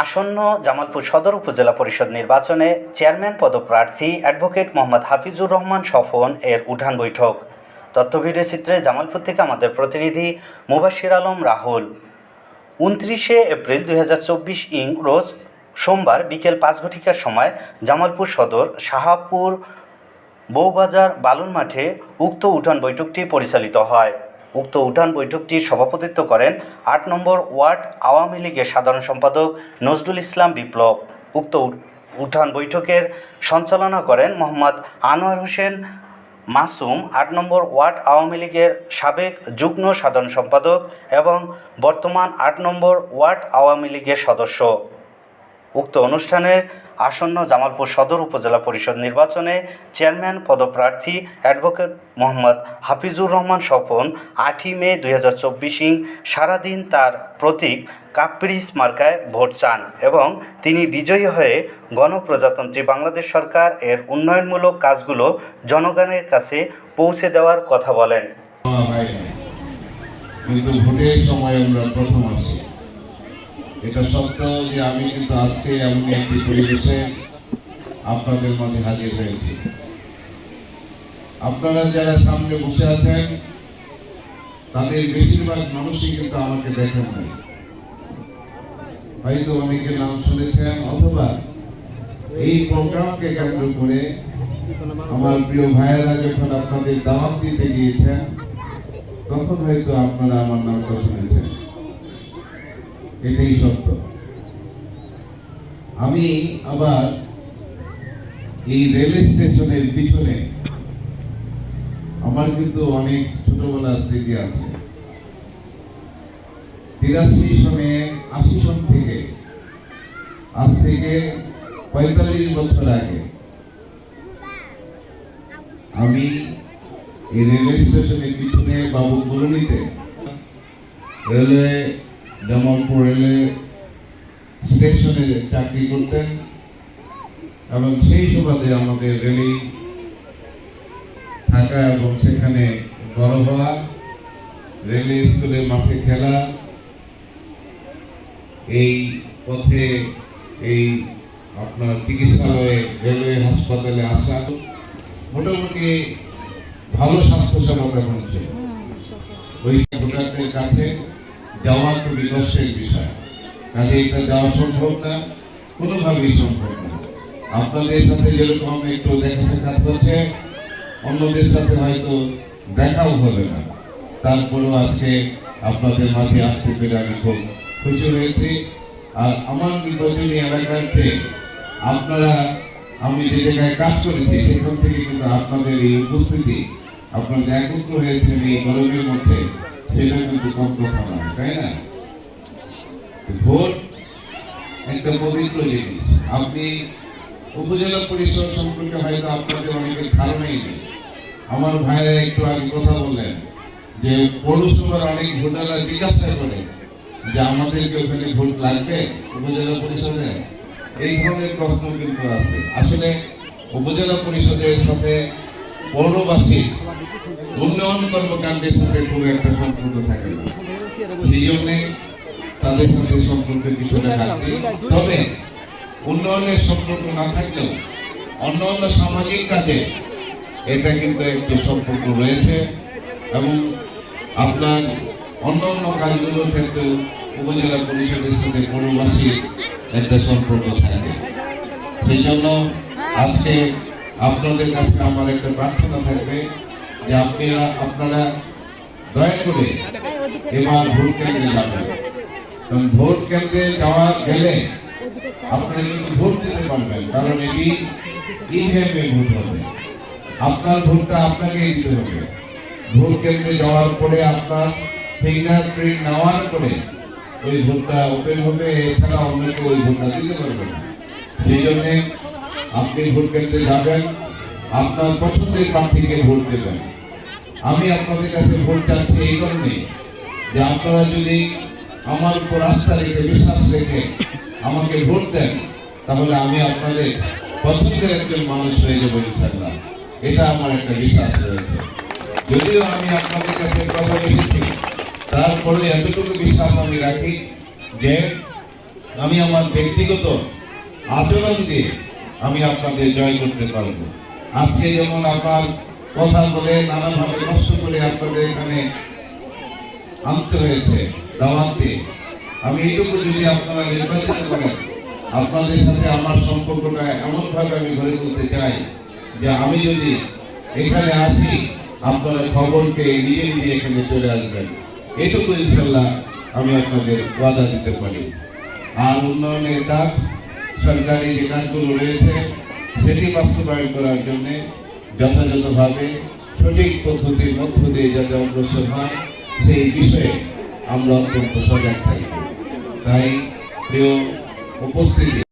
আসন্ন জামালপুর সদর উপজেলা পরিষদ নির্বাচনে চেয়ারম্যান পদপ্রার্থী অ্যাডভোকেট মোহাম্মদ হাফিজুর রহমান স্বপন এর উঠান বৈঠক। তথ্য ভিডিও চিত্রে জামালপুর থেকে আমাদের প্রতিনিধি মুবাশির আলম রাহুল। উনত্রিশে এপ্রিল দুই হাজার চব্বিশ ইং রোজ সোমবার বিকেল পাঁচ ঘটিকার সময় জামালপুর সদর শাহাপুর বউবাজার বালুন মাঠে উক্ত উঠান বৈঠকটি পরিচালিত হয়। উক্ত উঠান বৈঠকটি সভাপতিত্ব করেন আট নম্বর ওয়ার্ড আওয়ামী লীগের সাধারণ সম্পাদক নজরুল ইসলাম বিপ্লব। উক্ত উঠান বৈঠকের সঞ্চালনা করেন মোহাম্মদ আনোয়ার হোসেন মাসুম, আট নম্বর ওয়ার্ড আওয়ামী লীগের সাবেক যুগ্ম সাধারণ সম্পাদক এবং বর্তমান আট নম্বর ওয়ার্ড আওয়ামী লীগের সদস্য। উক্ত অনুষ্ঠানের আসন্ন জামালপুর সদর উপজেলা পরিষদ নির্বাচনে চেয়ারম্যান পদপ্রার্থী অ্যাডভোকেট মোহাম্মদ হাফিজুর রহমান স্বপন আটই মে দুই হাজার চব্বিশ সারাদিন তার প্রতীক কাপ্রিস মার্কায় ভোট চান এবং তিনি বিজয়ী হয়ে গণপ্রজাতন্ত্রী বাংলাদেশ সরকার এর উন্নয়নমূলক কাজগুলো জনগণের কাছে পৌঁছে দেওয়ার কথা বলেন। কিন্তু ভোটের সময় আমরা প্রথম এটা সত্য যে আমি কিন্তু আজকে এমন একটি পরিবেশে আপনাদের মাঝে হাজির হয়েছি। আপনারা যারা সামনে বসে আছেন, তাদের বেশিরভাগ মানুষই কিন্তু আমাকে দেখেন নাই। হয়তো অনেকে নাম শুনেছেন, অথবা এই প্রোগ্রামকে কেন্দ্র করে আমার প্রিয় ভাইয়েরা যখন আপনাদের দাওয়াত দিতে গিয়েছেন, তখন হয়তো আপনারা আমার নামটা শুনেছেন। এটাই সত্য। আমি আবার এই রেল স্টেশনের পিছনে আমার কিন্তু অনেক ছোটবেলার স্মৃতি আছে। তিরাশি সনে আশি সন থেকে, আজ থেকে পঁয়তাল্লিশ বছর আগে আমি এই রেলওয়ে স্টেশনের পিছনে বাবু কলোনিতে রেলওয়ে জামালপুর রেলওয়ে স্টেশনে চাকরি করতেন এবং সেই সুবাদে আমাদের রেলেই থাকা এবং সেখানে বড় হওয়া রেলওয়ে স্কুলে মাঠে খেলা, এই পথে এই আপনার চিকিৎসালয়ে রেলওয়ে হাসপাতালে আসা মোটামুটি ভালো স্বাস্থ্য সেবা তেমন ছিল ওই ভোটারদের কাছে যাওয়া খুবই কষ্টের বিষয়। কাজে এটা যাওয়া সম্ভব না, কোনোভাবেই সম্ভব না। আপনাদের সাথে যেরকম একটু দেখা সাক্ষাৎ হচ্ছে, অন্যদের সাথে হয়তো দেখাও হবে না। তারপরেও আজকে আপনাদের মাঝে আসতে পেরে আমি খুব খুশি হয়েছি। আর আমার নির্বাচনী এলাকার চেয়ে আপনারা, আমি যে জায়গায় কাজ করেছি, সেখান থেকে কিন্তু আপনাদের এই উপস্থিতি, আপনাদের একত্র হয়েছেন এই গরমের মধ্যে। সেটা কিন্তু কম নয় তাই না ভোট একটা পবিত্র জিনিস আপনি উপজেলা পরিষদ সম্পর্কে হয়তো আপনাদের অনেকের ধারণাই নেই আমার ভাইরা একটু আগে কথা বললেন যে পৌরসভার অনেক ভোটাররা জিজ্ঞাসা করে যে আমাদেরকে ওখানে ভোট লাগবে উপজেলা পরিষদে এই ধরনের প্রশ্ন কিন্তু আছে আসলে উপজেলা পরিষদের সাথে পৌরবাসী উন্নয়ন কর্মকাণ্ডের সাথে খুব একটা সম্পর্ক থাকে না। সেই জন্যে তাদের সাথে সম্পর্ক কিছুটা ঘাটতি তবে উন্নয়নের সম্পর্ক না থাকলেও অন্য অন্য সামাজিক কাজে এটা কিন্তু একটু সম্পর্ক রয়েছে এবং আপনার অন্য অন্য কাজগুলোর ক্ষেত্রে উপজেলা পরিষদের সাথে পৌরবাসীর একটা সম্পর্ক থাকে। সেই জন্য আজকে আপনাদের কাছে আমার একটা প্রার্থনা থাকবে যে আপনারা আপনারা দয়া করে এবার ভোট কেন্দ্রে যাবেন। কারণ ভোট কেন্দ্রে যাওয়া গেলে আপনারা কিন্তু ভোট দিতে পারবেন, কারণ এটি ইভিএমে ভোট হবে। আপনার ভোটটা আপনাকেই দিতে হবে। ভোট কেন্দ্রে যাওয়ার পরে আপনার ফিঙ্গার প্রিন্ট নেওয়ার পরে ওই ভোটটা ওপেন হবে, এছাড়া অন্য কেউ ওই ভোটটা দিতে পারবে না। সেই জন্যে আপনি ভোট কেন্দ্রে যাবেন, আপনার পছন্দের প্রার্থীকে ভোট দেবেন। আমি আপনাদের কাছে ভোট চাচ্ছি এই কারণে যে আপনারা যদি আমার উপর আস্থা রেখে, বিশ্বাস রেখে আমাকে ভোট দেন, তাহলে আমি আপনাদের পছন্দের একজন মানুষ হয়ে যাব ইনশাল্লাহ এটা আমার একটা বিশ্বাস রয়েছে। যদিও আমি আপনাদের কাছে কথা এসেছি তারপরে এতটুকু বিশ্বাস আমি রাখি যে আমি আমার ব্যক্তিগত আচরণ দিয়ে আমি আপনাদের জয় করতে পারব। আজকে যেমন আপনার কথা বলে নানাভাবে কষ্ট করে আপনাদের এখানে আনতে হয়েছে, দাওয়াত আমি এইটুকু যদি আপনারা নির্বাচিত করেন, আপনাদের সাথে আমার সম্পর্কটা এমনভাবে আমি গড়ে তুলতে চাই যে আমি যদি এখানে আসি, আপনারা খবরকে নিয়ে নিজে এখানে চলে আসবেন। এটুকু ইনশাল্লাহ আমি আপনাদের ওয়াদা দিতে পারি। আর উন্নয়নের কাজ, সরকারি যে কাজগুলো রয়েছে, সেটি বাস্তবায়ন করার জন্য যথাযথভাবে সঠিক পদ্ধতির মধ্য দিয়ে যাতে অগ্রসর হয়, সেই বিষয়ে আমরা অত্যন্ত সজাগ থাকি। তাই প্রিয় উপস্থিতি